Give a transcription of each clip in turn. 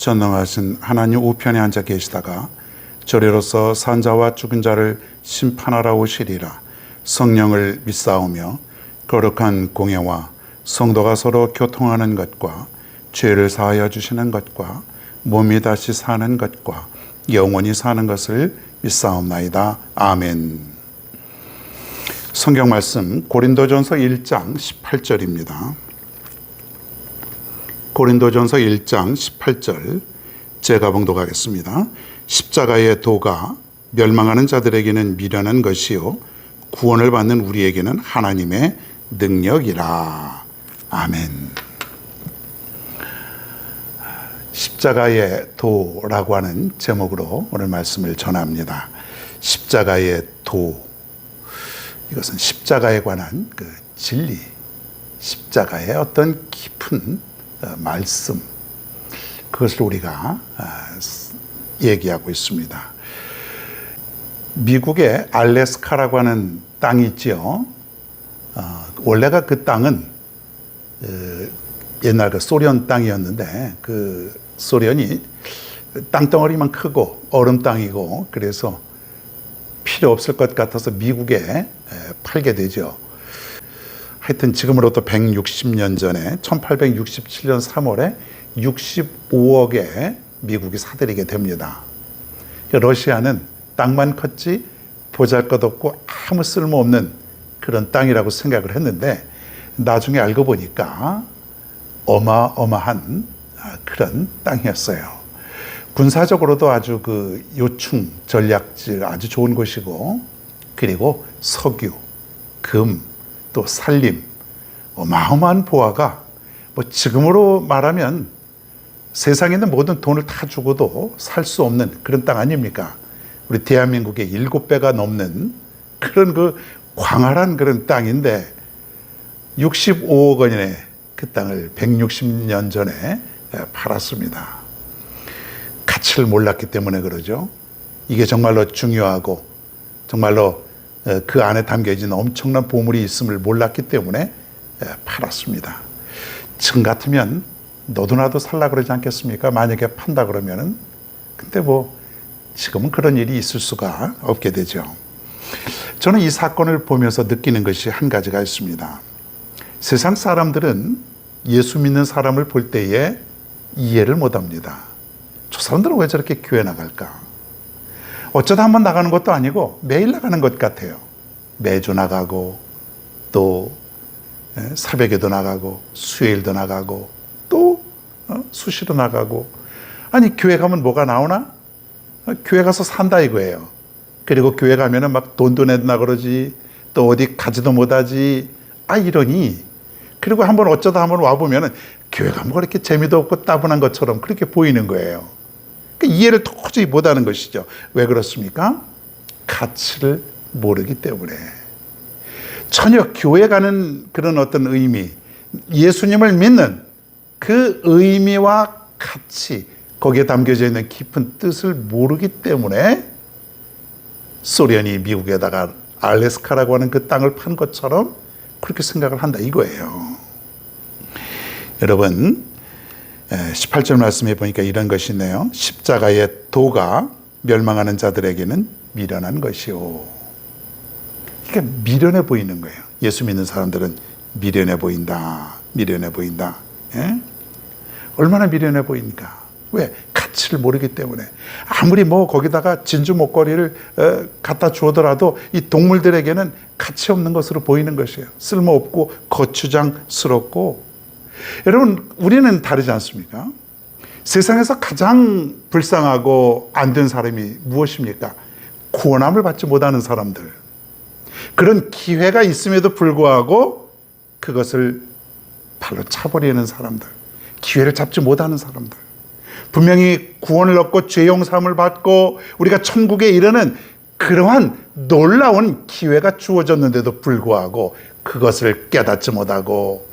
전능하신 하나님 우편에 앉아 계시다가 저리로서 산자와 죽은 자를 심판하러 오시리라 성령을 믿사오며 거룩한 공예와 성도가 서로 교통하는 것과 죄를 사하여 주시는 것과 몸이 다시 사는 것과 영원히 사는 것을 믿사옵나이다. 아멘. 성경 말씀 고린도전서 1장 18절입니다. 고린도전서 1장 18절 제가 봉독하겠습니다. 십자가의 도가 멸망하는 자들에게는 미련한 것이요 구원을 받는 우리에게는 하나님의 능력이라. 아멘. 십자가의 도라고 하는 제목으로 오늘 말씀을 전합니다. 십자가의 도. 이것은 십자가에 관한 그 진리, 십자가의 어떤 깊은 어, 말씀, 그것을 우리가 아, 얘기하고 있습니다. 미국의 알래스카라고 하는 땅이 있지요. 어, 원래가 그 땅은 어, 옛날 그 소련 땅이었는데 그 소련이 땅덩어리만 크고 얼음 땅이고 그래서 필요 없을 것 같아서 미국에 팔게 되죠. 하여튼 지금으로부터 160년 전에 1867년 3월에 65억에 미국이 사들이게 됩니다. 러시아는 땅만 컸지 보잘 것 없고 아무 쓸모 없는 그런 땅이라고 생각을 했는데 나중에 알고 보니까 어마어마한 그런 땅이었어요. 군사적으로도 아주 그 요충 전략지 아주 좋은 곳이고 그리고 석유, 금, 또 살림, 어마어마한 보화가 뭐 지금으로 말하면 세상에 있는 모든 돈을 다 주고도 살 수 없는 그런 땅 아닙니까? 우리 대한민국의 일곱 배가 넘는 그런 그 광활한 그런 땅인데 65억 원의 그 땅을 160년 전에 팔았습니다. 가치를 몰랐기 때문에 그러죠. 이게 정말로 중요하고 정말로 그 안에 담겨진 엄청난 보물이 있음을 몰랐기 때문에 팔았습니다. 지금 같으면 너도 나도 살라 그러지 않겠습니까? 만약에 판다 그러면은 근데 뭐 지금은 그런 일이 있을 수가 없게 되죠. 저는 이 사건을 보면서 느끼는 것이 한 가지가 있습니다. 세상 사람들은 예수 믿는 사람을 볼 때에 이해를 못 합니다. 저 사람들은 왜 저렇게 교회 나갈까? 어쩌다 한번 나가는 것도 아니고 매일 나가는 것 같아요. 매주 나가고 또 새벽에도 나가고 수요일도 나가고 또 어, 수시로 나가고 아니 교회 가면 뭐가 나오나? 어, 교회 가서 산다 이거예요. 그리고 교회 가면은 막 돈도 낸다 그러지 또 어디 가지도 못하지 아 이러니 그리고 한번 어쩌다 한번 와 보면은 교회 가면 그렇게 재미도 없고 따분한 것처럼 그렇게 보이는 거예요. 그 이해를 도저히 못하는 것이죠. 왜 그렇습니까? 가치를 모르기 때문에 전혀 교회 가는 그런 어떤 의미, 예수님을 믿는 그 의미와 가치 거기에 담겨져 있는 깊은 뜻을 모르기 때문에 소련이 미국에다가 알래스카라고 하는 그 땅을 판 것처럼 그렇게 생각을 한다 이거예요. 여러분 18절 말씀에 보니까 이런 것이 있네요. 십자가의 도가 멸망하는 자들에게는 미련한 것이요. 이게 미련해 보이는 거예요. 예수 믿는 사람들은 미련해 보인다. 미련해 보인다. 예? 얼마나 미련해 보입니까? 왜? 가치를 모르기 때문에. 아무리 뭐 거기다가 진주 목걸이를 어, 갖다 주더라도 이 동물들에게는 가치 없는 것으로 보이는 것이에요. 쓸모없고 거추장스럽고. 여러분, 우리는 다르지 않습니까? 세상에서 가장 불쌍하고 안 된 사람이 무엇입니까? 구원함을 받지 못하는 사람들. 그런 기회가 있음에도 불구하고 그것을 발로 차버리는 사람들. 기회를 잡지 못하는 사람들. 분명히 구원을 얻고 죄 용서함을 받고 우리가 천국에 이르는 그러한 놀라운 기회가 주어졌는데도 불구하고 그것을 깨닫지 못하고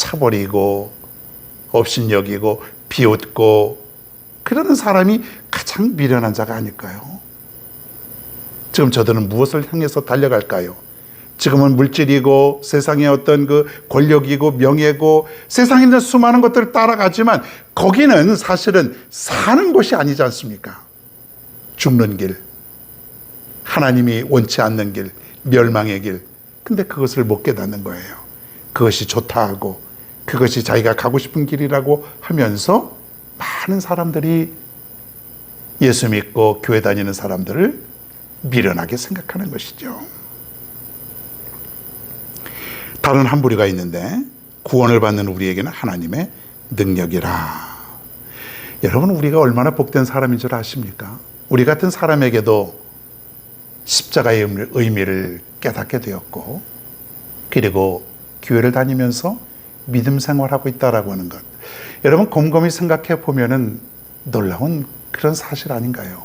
차버리고 업신여기고 비웃고 그러는 사람이 가장 미련한 자가 아닐까요? 지금 저들은 무엇을 향해서 달려갈까요? 지금은 물질이고 세상의 어떤 그 권력이고 명예고 세상에 있는 수많은 것들을 따라가지만 거기는 사실은 사는 곳이 아니지 않습니까? 죽는 길, 하나님이 원치 않는 길, 멸망의 길. 근데 그것을 못 깨닫는 거예요. 그것이 좋다 하고 그것이 자기가 가고 싶은 길이라고 하면서 많은 사람들이 예수 믿고 교회 다니는 사람들을 미련하게 생각하는 것이죠. 다른 한 부류가 있는데 구원을 받는 우리에게는 하나님의 능력이라. 여러분 우리가 얼마나 복된 사람인 줄 아십니까? 우리 같은 사람에게도 십자가의 의미를 깨닫게 되었고 그리고 교회를 다니면서 믿음 생활하고 있다라고 하는 것. 여러분 곰곰이 생각해 보면은 놀라운 그런 사실 아닌가요?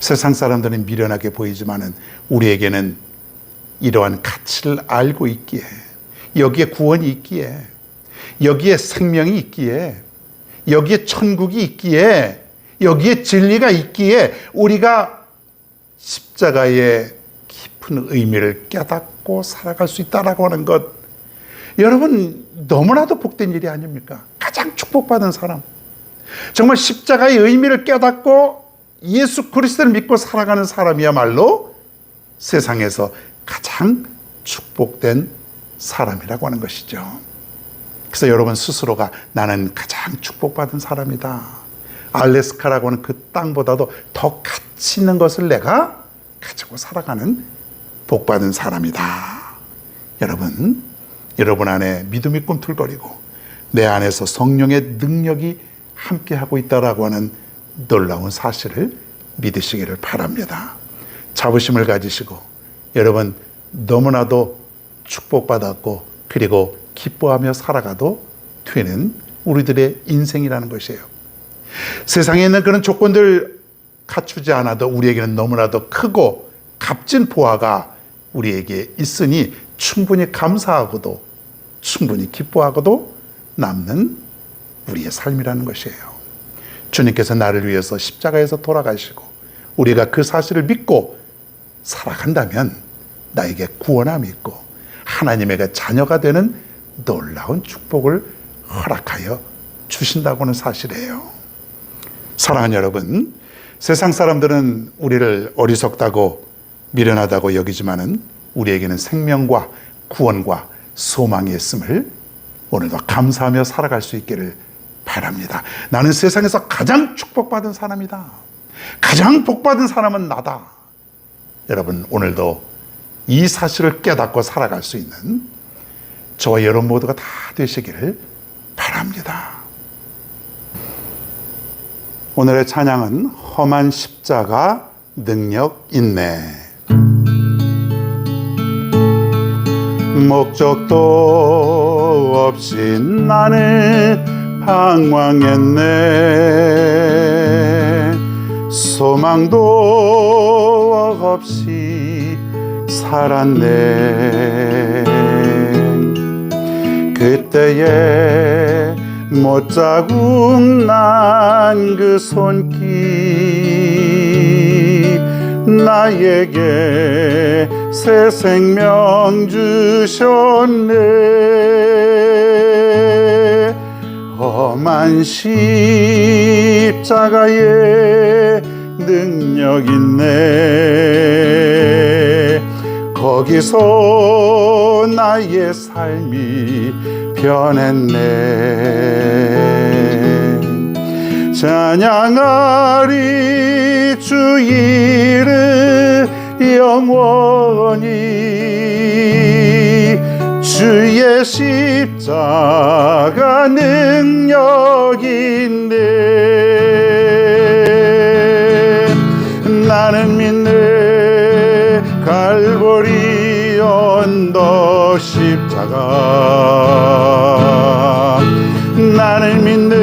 세상 사람들은 미련하게 보이지만은 우리에게는 이러한 가치를 알고 있기에 여기에 구원이 있기에 여기에 생명이 있기에 여기에 천국이 있기에 여기에 진리가 있기에 우리가 십자가의 깊은 의미를 깨닫고 살아갈 수 있다라고 하는 것 여러분 너무나도 복된 일이 아닙니까? 가장 축복받은 사람 정말 십자가의 의미를 깨닫고 예수 그리스도를 믿고 살아가는 사람이야말로 세상에서 가장 축복된 사람이라고 하는 것이죠. 그래서 여러분 스스로가 나는 가장 축복받은 사람이다. 알래스카라고 하는 그 땅보다도 더 가치 있는 것을 내가 가지고 살아가는 복받은 사람이다. 여러분, 여러분 안에 믿음이 꿈틀거리고 내 안에서 성령의 능력이 함께하고 있다라고 하는 놀라운 사실을 믿으시기를 바랍니다. 자부심을 가지시고 여러분 너무나도 축복받았고 그리고 기뻐하며 살아가도 되는 우리들의 인생이라는 것이에요. 세상에 있는 그런 조건들 갖추지 않아도 우리에게는 너무나도 크고 값진 보화가 우리에게 있으니 충분히 감사하고도 충분히 기뻐하고도 남는 우리의 삶이라는 것이에요. 주님께서 나를 위해서 십자가에서 돌아가시고 우리가 그 사실을 믿고 살아간다면 나에게 구원함이 있고 하나님에게 자녀가 되는 놀라운 축복을 허락하여 주신다고는 사실이에요. 사랑하는 여러분, 세상 사람들은 우리를 어리석다고 미련하다고 여기지만은 우리에게는 생명과 구원과 소망이 있음을 오늘도 감사하며 살아갈 수 있기를 바랍니다. 나는 세상에서 가장 축복받은 사람이다. 가장 복받은 사람은 나다. 여러분, 오늘도 이 사실을 깨닫고 살아갈 수 있는 저와 여러분 모두가 다 되시기를 바랍니다. 오늘의 찬양은 험한 십자가 능력 있네. 목적도 없이 나는 방황했네. 소망도 없이 살았네. 그때에 못자국 난그 손길 나에게 새 생명 주셨네. 험한 십자가에 능력 있네. 거기서 나의 삶이 변했네. 찬양하리 주 이름 영원히 주의 십자가 능력 있네. 나는 믿네. 갈보리 언덕 십자가. 나는 믿네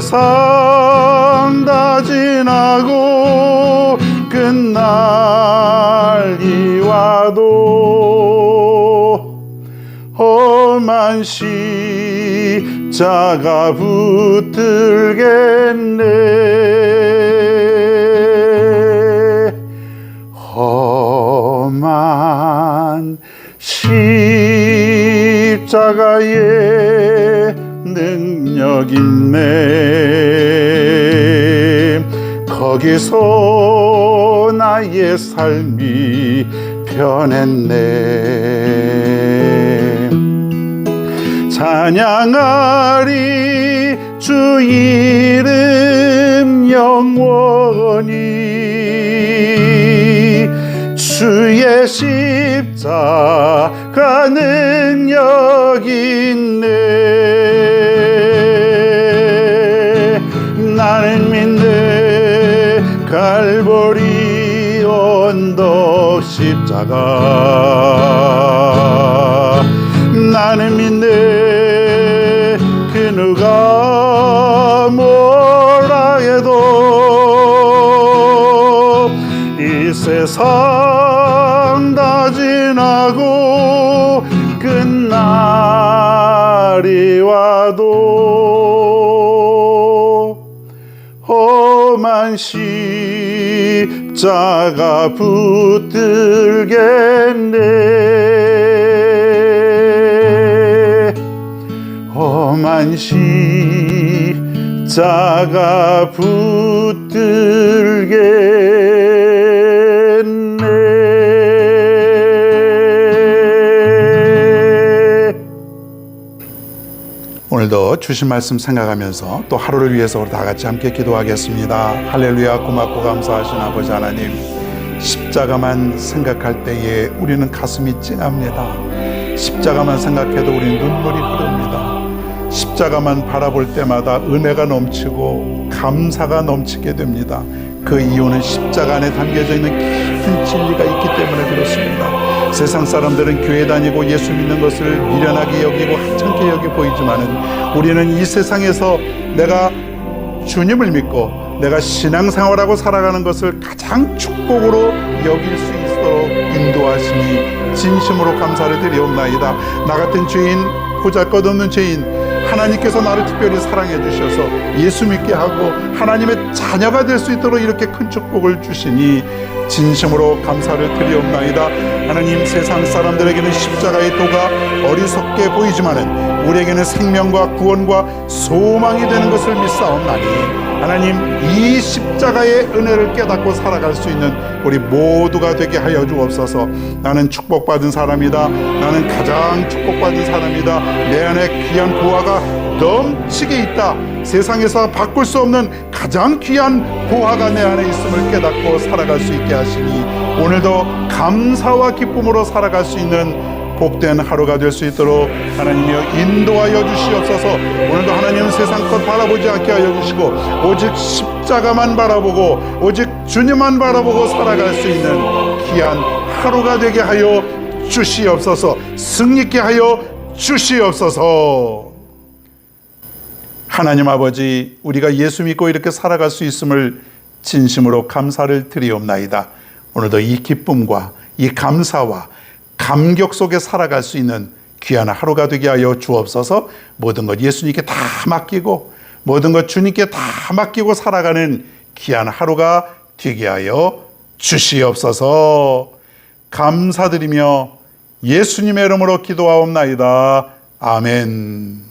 세상 다 지나고 끝날 이 와도 험한 십자가 붙들겠네. 험한 십자가에 능력 있네. 거기서 나의 삶이 변했네. 찬양하리 주 이름 영원히. 주의 십자가 능력 있네 나는 믿네 갈보리 언덕 십자가. 나는 믿네. 그 누가 뭐라 해도 이 세상 험한 십자가 붙들겠네. 험한 십자가 붙들겠네 오늘도 주신 말씀 생각하면서 또 하루를 위해서 우리 다 같이 함께 기도하겠습니다. 할렐루야 고맙고 감사하신 아버지 하나님 십자가만 생각할 때에 우리는 가슴이 찡합니다. 십자가만 생각해도 우리 눈물이 흐릅니다. 십자가만 바라볼 때마다 은혜가 넘치고 감사가 넘치게 됩니다. 그 이유는 십자가 안에 담겨져 있는 깊은 진리가 있기 때문에 그렇습니다. 세상 사람들은 교회 다니고 예수 믿는 것을 미련하게 여기고 하찮게 여기 보이지만은 우리는 이 세상에서 내가 주님을 믿고 내가 신앙생활하고 살아가는 것을 가장 축복으로 여길 수 있도록 인도하시니 진심으로 감사를 드리옵나이다. 나 같은 죄인 보잘것없는 죄인 하나님께서 나를 특별히 사랑해 주셔서 예수 믿게 하고 하나님의 자녀가 될 수 있도록 이렇게 큰 축복을 주시니 진심으로 감사를 드리옵나이다. 하나님 세상 사람들에게는 십자가의 도가 어리석게 보이지만은 우리에게는 생명과 구원과 소망이 되는 것을 믿사옵나니 하나님 이 십자가의 은혜를 깨닫고 살아갈 수 있는 우리 모두가 되게 하여 주옵소서. 나는 축복받은 사람이다. 나는 가장 축복받은 사람이다. 내 안에 귀한 보화가 넘치게 있다. 세상에서 바꿀 수 없는 가장 귀한 보화가 내 안에 있음을 깨닫고 살아갈 수 있게 하시니 오늘도 감사와 기쁨으로 살아갈 수 있는 복된 하루가 될 수 있도록 하나님이여 인도하여 주시옵소서. 오늘도 하나님은 세상 것 바라보지 않게 하여 주시고 오직 십자가만 바라보고 오직 주님만 바라보고 살아갈 수 있는 귀한 하루가 되게 하여 주시옵소서. 승리케 하여 주시옵소서. 하나님 아버지 우리가 예수 믿고 이렇게 살아갈 수 있음을 진심으로 감사를 드리옵나이다. 오늘도 이 기쁨과 이 감사와 감격 속에 살아갈 수 있는 귀한 하루가 되게 하여 주옵소서 모든 것 예수님께 다 맡기고 모든 것 주님께 다 맡기고 살아가는 귀한 하루가 되게 하여 주시옵소서 감사드리며 예수님의 이름으로 기도하옵나이다. 아멘.